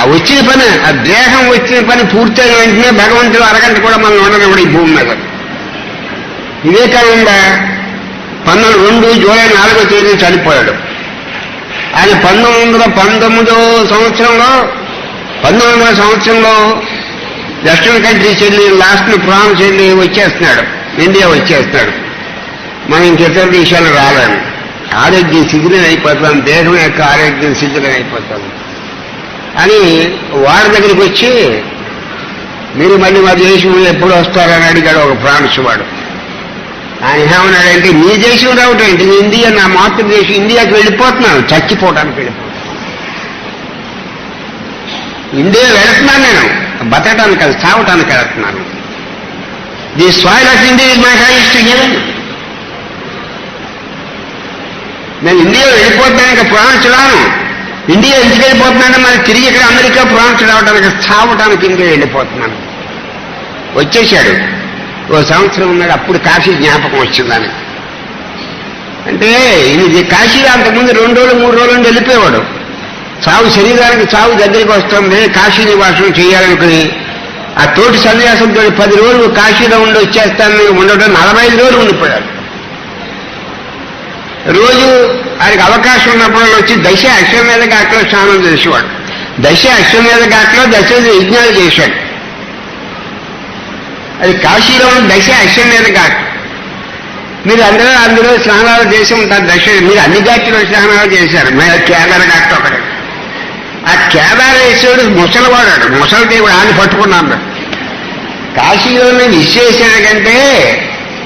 ఆ వచ్చిన పని ఆ దేహం వచ్చిన పని పూర్తయిన వెంటనే భగవంతుడు అరగంట కూడా మనం ఉండనివ్వడు ఈ భూమి మీద. ఇదే కాకుండా పంతొమ్మిది రెండు జూలై నాలుగో తేదీ చనిపోయాడు. ఆయన పంతొమ్మిది వందల పంతొమ్మిదో సంవత్సరంలో పంతొమ్మిది వందల సంవత్సరంలో వెస్ట్రన్ కంట్రీస్ వెళ్ళి లాస్ట్ ఫ్రాన్స్ వెళ్ళి వచ్చేస్తున్నాడు. ఇండియా వచ్చేస్తున్నాడు. మనం ఇంకెతర దేశాలు రాలేము. ఆరోగ్యం శిథిలం అయిపోతాం దేహం యొక్క ఆరోగ్యం శిథిలం అయిపోతాం. అని వాడి దగ్గరికి వచ్చి మీరు మళ్ళీ మా దేశం ఎప్పుడు వస్తారని అడిగాడు ఒక ఫ్రాన్స్ వాడు ఆయన ఏమన్నాడంటే నీ దేశం రావటం ఏంటి? ఇండియా నా మాతృదేశం ఇండియాకి వెళ్ళిపోతున్నాను చచ్చిపోవటానికి వెళ్ళిపోతున్నాను. ఇండియా వెళుతున్నాను నేను బతకడానికి అది చావటానికి వెళుతున్నాను. The soil of India is my highest heaven నేను ఇండియా వెళ్ళిపోతానికి ఇంకా ఫ్రాన్స్ రాను ఇండియా ఎందుకు వెళ్ళిపోతున్నాను మరి తిరిగి ఇక్కడ అమెరికా ఫ్రాన్స్ రావడానికి చావటానికి ఇంకా వెళ్ళిపోతున్నాను. వచ్చేశాడు. ఓ సంవత్సరం ఉన్నాడు. అప్పుడు కాశీ జ్ఞాపకం వచ్చిందని అంటే ఇది కాశీ అంతకుముందు రెండు రోజులు మూడు రోజులు వెళ్ళిపోయేవాడు. చావు శరీరానికి చావు దగ్గరికి వస్తుంది. కాశీ నివాసం చేయాలనుకుని ఆ తోటి సన్యాసంతో పది రోజులు కాశీలో ఉండి వచ్చేస్తానని ఉండడం నలభై ఐదు రోజులు ఉండిపోయాడు. రోజు ఆయనకు అవకాశం ఉన్నప్పుడు వచ్చి దశ అశ్వమేధ ఘాట్లో స్నానం చేసేవాడు. దశ అశ్వమేధ ఘాట్లో దశ యజ్ఞాలు చేశాడు అది కాశీలో ఉన్న దశ అశ్వమేధ ఘాట్. మీరు అందరూ అందులో స్నానాలు చేసి ఉంటారు దశ మీరు అన్ని ఘాట్లో స్నానాలు చేశారు. మేము కేదార ఘాట్ ఒకటి. ఆ కేదారేశ్వరుడు ముసలివాడాడు. ముసలి దేవుడు ఆయన పట్టుకున్నాను కాశీలోని విశ్వేశ్వరుడు కంటే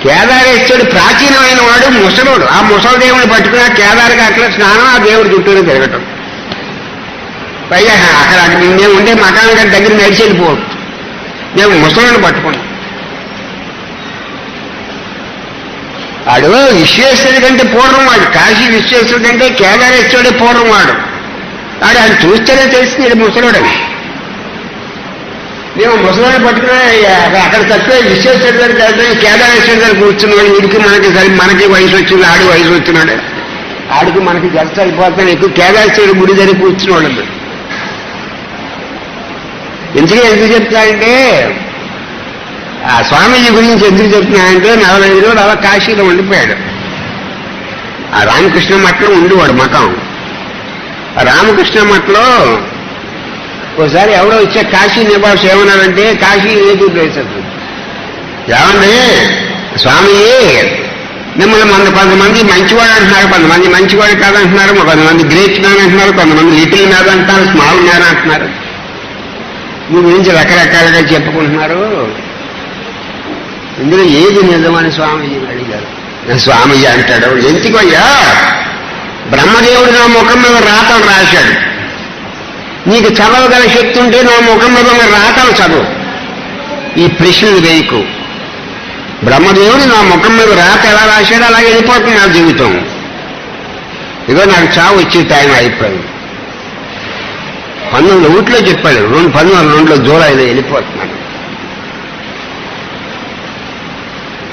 కేదారేశ్వరుడు ప్రాచీనమైన వాడు ముసలుడు. ఆ ముసలి దేవుడిని పట్టుకుని ఆ కేదారికి అక్కడ స్నానం ఆ దేవుడి చుట్టూనే తిరగటం. పైగా అక్కడ మేము ఉండే మకాన్ గారి దగ్గర నడిచి వెళ్ళిపోవచ్చు మేము ముసలిని పట్టుకున్నాం. వాడు విశ్వేశ్వరుడి కంటే పూర్వం వాడు కాశీ విశ్వేశ్వరుడు కంటే కేదారేశ్వరుడే పూర్వం వాడు వాడు ఆయన చూస్తేనే తెలిసింది ముసలుడని. మేము ముసలాన్ని పట్టుకుని అక్కడ తప్పే విశ్వేశ్వర గారి వెళ్తే. కేదారేశ్వర గారు కూర్చున్నాడు. వీడికి మనకి సరి మనకి వయసు వచ్చింది ఆడి వయసు వచ్చినాడు ఆడికి మనకి జల సరిపోతాను ఎక్కువ కేదారేశ్వరుడు గుడి దగ్గర కూర్చున్నాడు ఎందుకు ఎందుకు చెప్తానంటే ఆ స్వామీజీ గురించి ఎందుకు చెప్తున్నానంటే నలభై ఐదు రోజులు అలా కాశీలో ఉండిపోయాడు. ఆ రామకృష్ణ మఠంలో ఉండేవాడు మఠం. ఆ రామకృష్ణ మఠంలో ఒకసారి ఎవడో వచ్చే కాశీ నివాస్ ఏమన్నానంటే కాశీ నేటివ్ ప్లేస్ అది ఏమండి? స్వామి మిమ్మల్ని మన కొంతమంది మంచివాడు అంటున్నారు కొంతమంది మంచివాడు కాదంటున్నారు కొంతమంది గ్రేట్ మ్యాన్ అంటున్నారు కొంతమంది లిటిల్ మ్యాన్ అంటున్నారు స్మాల్ మ్యాన్ అంటున్నారు. మీ గురించి రకరకాలుగా చెప్పుకుంటున్నారు. ఇందులో ఏది నిజమని స్వామీజీ అడిగారు. స్వామీజీ అంటాడు ఎందుకయ్యా? బ్రహ్మదేవుడు నా ముఖం మీద రాతలు రాశాడు. నీకు చదవగల శక్తి ఉంటే నా ముఖం మీద ఉన్న రాతలు చదువు. ఈ ప్రశ్నలు వేయకు. బ్రహ్మదేవుడు నా ముఖం మీద రాత ఎలా రాశాడో అలాగే వెళ్ళిపోతుంది నా జీవితం. ఇదో నాకు చావు వచ్చే టైం అయిపోయింది. పంతొమ్మిది ఊట్లో చెప్పాడు. రెండు పంతొమ్మిది రెండులో జూలైలో వెళ్ళిపోతున్నాడు.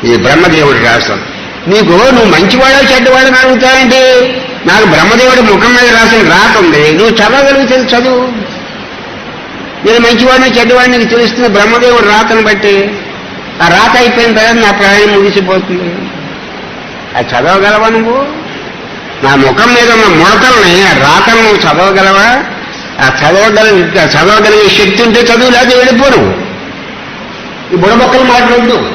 ఈ బ్రహ్మదేవుడు రాశాడు. నీకు నువ్వు మంచివాడో చెడ్డవాడని అడుగుతావేంటి? నాకు బ్రహ్మదేవుడి ముఖం మీద రాసిన రాత ఉంది. నువ్వు చదవగలిగితే చదువు. నేను మంచివాడిని చెడ్డవాడిని నీకు తెలుస్తుంది బ్రహ్మదేవుడు రాతను బట్టి. ఆ రాత అయిపోయిన తర్వాత నా ప్రాణం ముగిసిపోతుంది. అది చదవగలవా నువ్వు? నా ముఖం మీద ఉన్న ముడతల్ని ఆ రాతను నువ్వు చదవగలవా? ఆ చదవగల చదవగలిగే శక్తి ఉంటే చదువు లేదా వెళ్ళిపోను. ఈ బుడబొక్కలు మాట్లాడద్దు.